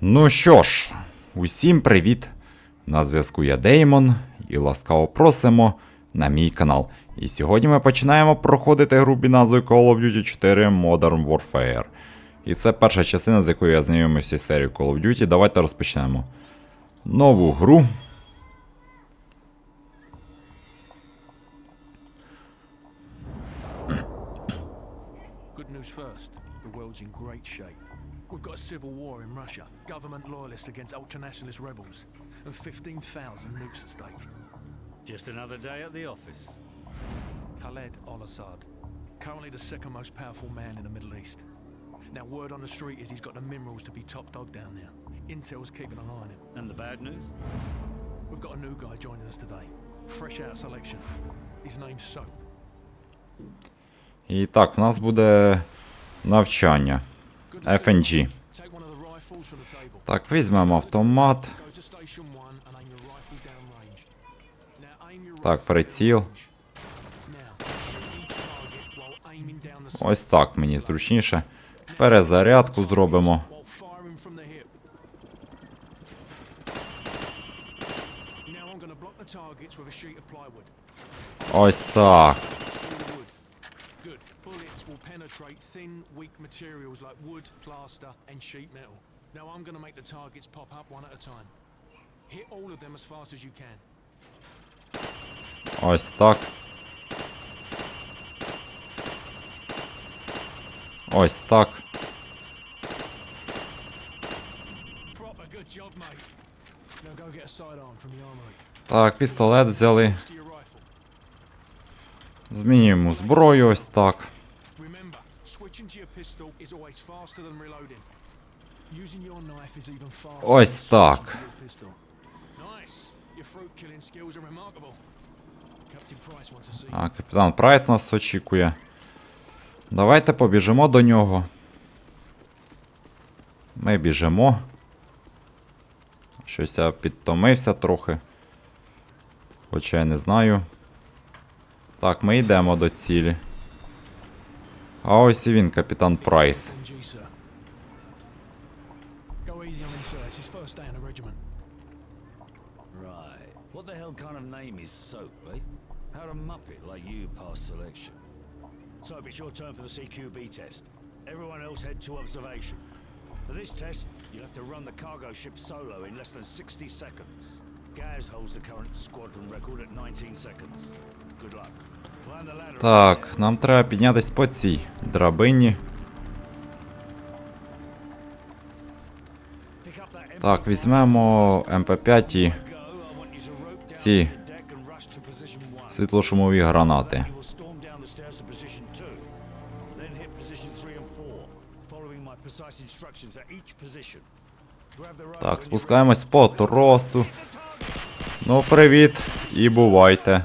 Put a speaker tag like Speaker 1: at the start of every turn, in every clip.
Speaker 1: Ну що ж, усім привіт! На зв'язку я Деймон і ласкаво просимо на мій канал. І сьогодні ми починаємо проходити гру під назвою Call of Duty 4 Modern Warfare. І це перша частина, з якою я знайомився з серією Call of Duty. Давайте розпочнемо. Нову гру.
Speaker 2: Good news first. The world's in great shape. We've got a civil war in Russia, government loyalists against ultranationalist rebels, and 15,000 nukes at stake.
Speaker 3: Just another day at the office.
Speaker 2: Khaled al-Assad, currently the second most powerful man in the Middle East. Now, word on the street is he's got the minerals to be top dog down there. Intel's keeping an eye on him.
Speaker 3: And the bad news?
Speaker 2: We've got a new guy joining us today, fresh out of selection. His name's Soap.
Speaker 1: І так, в нас буде навчання. FNG. Так, візьмемо автомат. Так, приціл. Ось так мені зручніше. Перезарядку зробимо. Ось так.
Speaker 2: All wood. Good. Bullets will penetrate thin, weak materials like wood, plaster, and sheet metal. Now I'm gonna make the targets pop up one at a time. Hit all of them as fast as you can.
Speaker 1: Ось так. Ось так.
Speaker 2: Proper good job,
Speaker 1: Змінюємо зброю ось так. Ось так. А, капітан Прайс нас очікує. Давайте побіжимо до нього. Ми біжимо. Щось я підтомився трохи. Хоча я не знаю. Так, ми йдемо до цілі. А ось і він, капітан Прайс.
Speaker 3: What the hell kind of name is Soap, eh? How'd a muppet like you pass selection? Soap, it's your turn for the CQB test. Everyone else head to observation. For this test, you'll have to run the cargo ship solo in less than 60 seconds. Gaz holds the current squadron record at 19 seconds.
Speaker 1: Так, нам треба піднятись по цій драбині. Так, візьмемо МП5 і ці світлошумові гранати. Так, спускаємось по тросу. Ну, привіт і бувайте.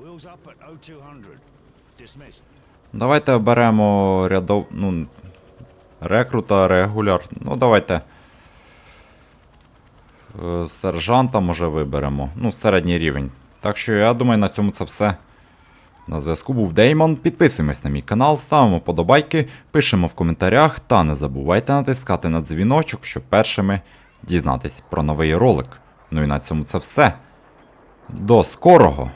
Speaker 3: Wheels up at 0200. Dismissed.
Speaker 1: Давайте оберемо рядов. Ну. Рекрута, регуляр. Ну, давайте. е, Сержанта може виберемо. Ну, середній рівень. Так що я думаю, на цьому це все. На зв'язку був Деймон. Підписуємось на мій канал, ставимо подобайки, пишемо в коментарях та не забувайте натискати на дзвіночок, щоб першими дізнатись про новий ролик. Ну і на цьому це все. До скорого!